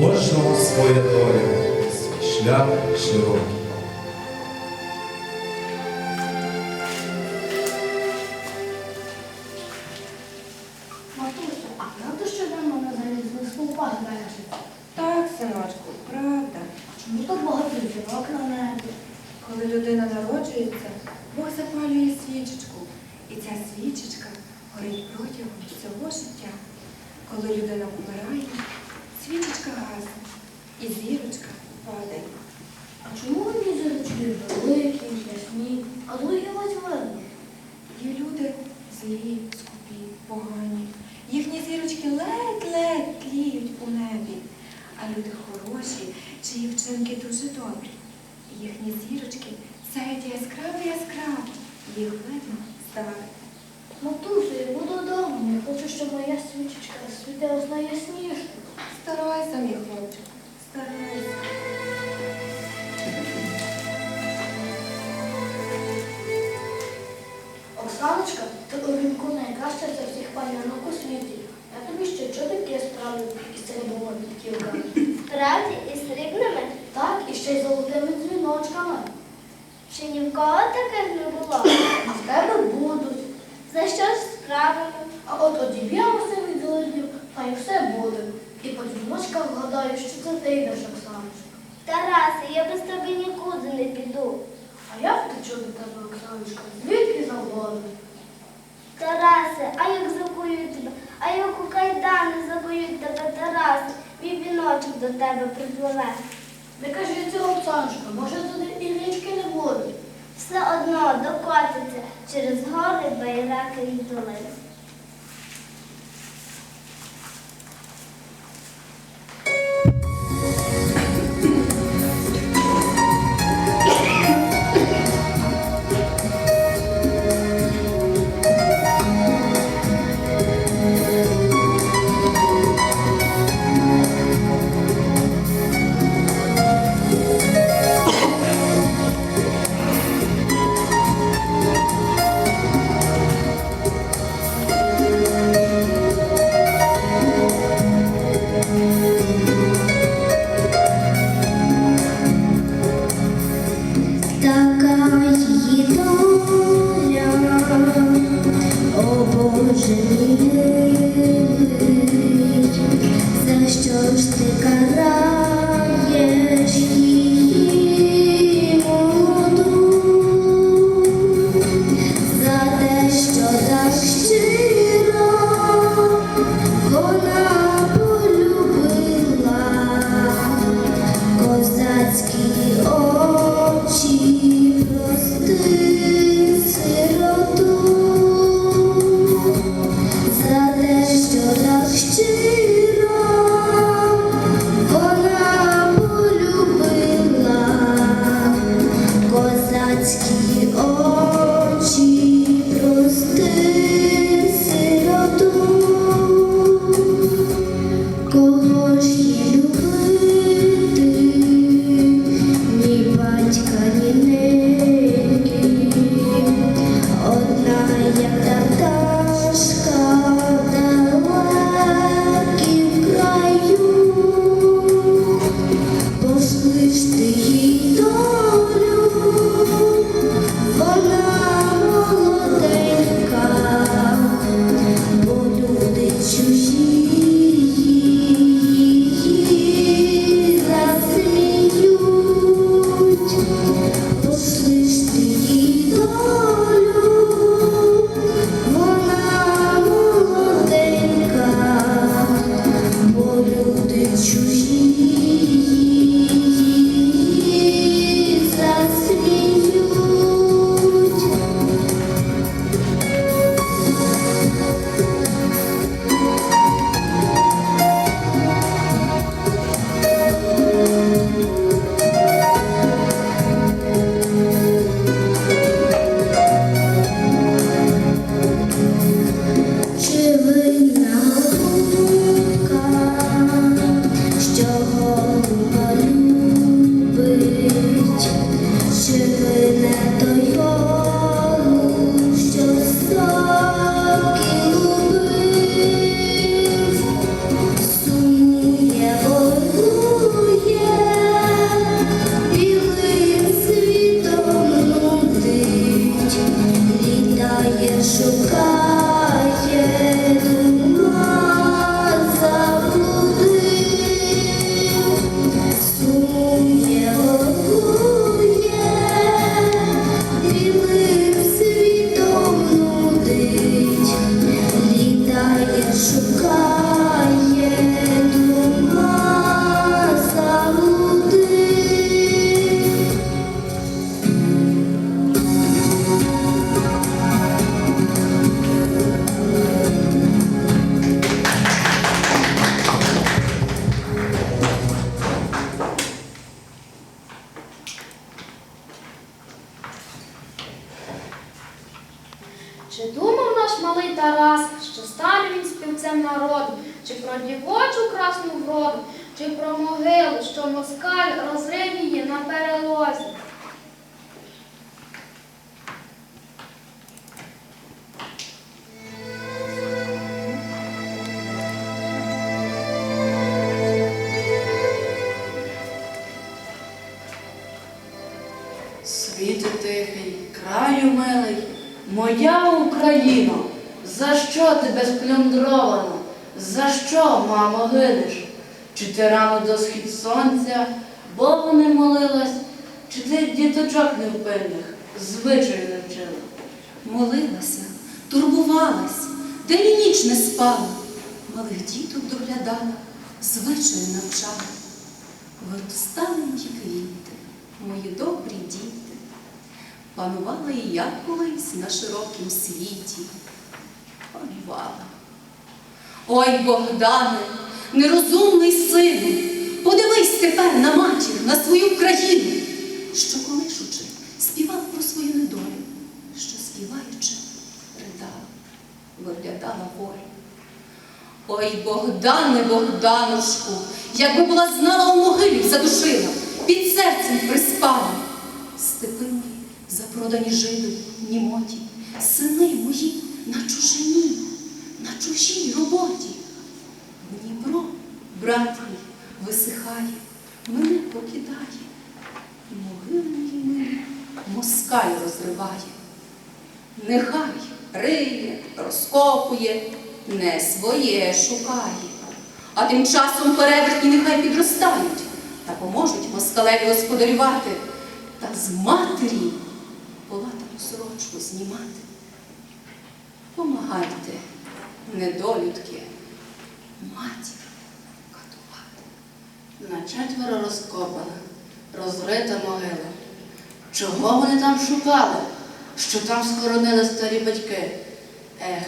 кожного своя доля, свій шлях широкий. Матусю, а правда, що давно на залізних стовпах бережуть? Так, синочку, правда. Чому так багато зірок на небі? Коли людина народжується, Бог запалює свічечку. І ця свічечка горить протягом всього життя. Коли людина помирає, свічечка гасне, і зірочка падає. А чому вони зірочки великі, ясні, а другі видно? Є люди злі, скупі, погані. Їхні зірочки ледь-ледь тліють у небі. А люди хороші, чиї вчинки дуже добрі. Їхні зірочки сяють яскраво яскраво. Їх видно здалека. Матусю, я буду вдома, я хочу, щоб моя свічечка світилась найясніше. Старайся, мій хлопчик, старайся. Оксаночка, ти у вінку найкраща за всіх панянок у світі. Я тобі ще чотики справлю із срібними підківками. Справді і срібними? Так, і ще й золотими дзвіночками. Чи ні в кого таких не було? А в тебе будуть. За що ж справимо? А от одіб'ємося від злидів, та й все буде. І по дзвіночках вгадаю, що це ти йдеш, Оксаночка. Тарасе, я без тебе нікуди не піду. А я втечу до тебе, Оксаночка, звідки завгодно. Тарасе, а як закують тебе, а як у кайдани закують тебе, Тарасе, мій віночок до тебе припливе. Не кажи цього, Оксаночка, може туди і річки не буде. Все одно докотиться через гори, байраки і долини. Чи думав наш малий Тарас, що стане він співцем народу, чи про дівочу красну вроду, чи про могилу, що москаль розрив її на перелозі? Моя Україно, за що тебе сплюндровано? За що, мамо, гинеш? Чи ти рано до схід сонця Богу не молилась, чи ти діточок невпинних звичаю не вчила? Молилася, турбувалась, день і ніч не спала, малих діток доглядала, звичаю навчала. Виросталенькі квіти, мої добрі діти, панувала і я колись на широкім світі. Панувала. Ой, Богдане, нерозумний сину, подивись тепер на матір, на свою країну, що колишучи, співав про свою недолю, що співаючи, ридала, виглядала волю. Ой, Богдане, Богданушку, якби була знала у могилі задушила, під серцем приспала. Степи мої, запродані жиду, німоті, сини мої на чужині, на чужій роботі. Дніпро, брат мій, висихає, мене покидає, могили мої милі москаль розриває. Нехай риє, розкопує, не своє шукає. А тим часом перевертні нехай підростають та поможуть москалеві господарювати та з матері сорочку знімати. Помагайте, недолюдки, матір катувати. На четверо розкопана, розрита могила. Чого вони там шукали? Що там схоронили старі батьки? Ех,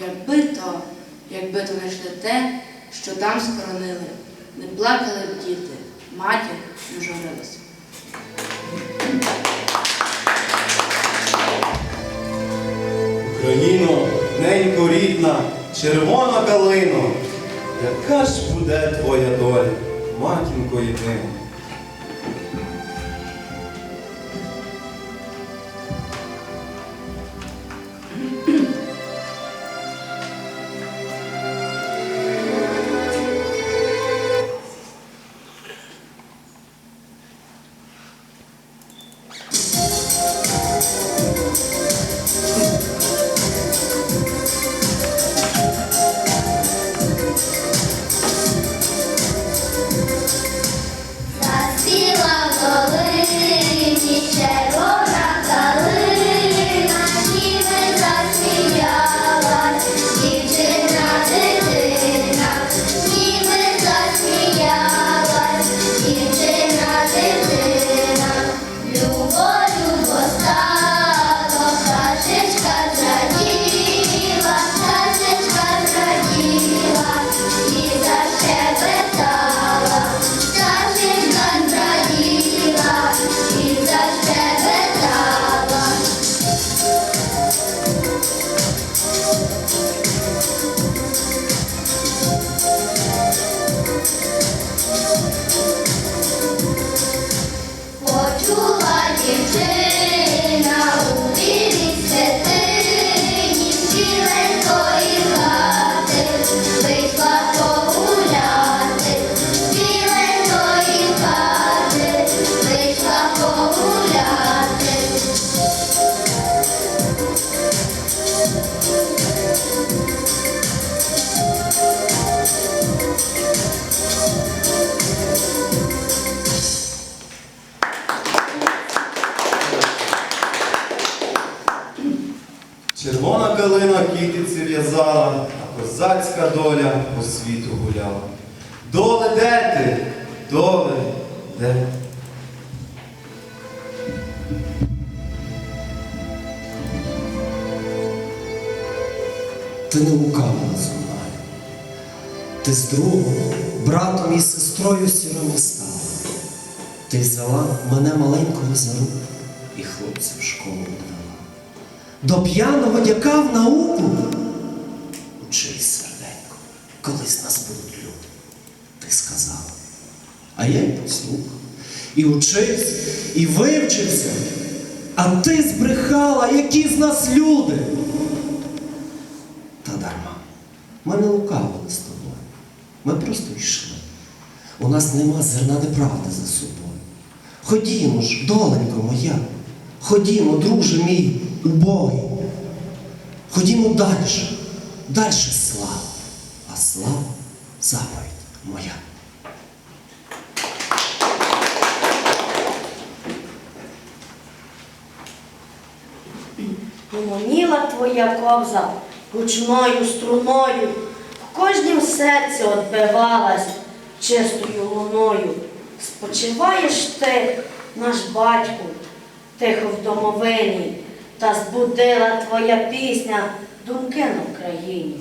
якби то, якби то знайшли те, що там схоронили, не плакали б діти, матір не журилася. Україно, ненько рідна, червона калино, яка ж буде твоя доля, матінко єдина? Калина кітиці в'язала, а козацька доля по світу гуляла. Доле де ти? Доле де? Ти не лукавила зо мною. Ти з другом, братом і сестрою сірими стала. Ти взяла мене маленького за руку і хлопця в школу віддала. До п'яного дяка в науку. Учись, серденько, колись нас будуть люди. Ти сказала. А я й послухав. І учись, і вивчився. А ти збрехала, які з нас люди. Та дарма. Ми не лукавили з тобою. Ми просто йшли. У нас нема зерна неправди за собою. Ходімо ж, доленько моя. Ходімо, друже мій, убогий. Ходімо далі. Далі слава. А слава заповідь моя. Гомоніла твоя кобза гучною струною, в кожнім серці отбивалась чистою луною. Спочиваєш ти, наш батьку, тихо в домовині, та збудила твоя пісня думки на Україні.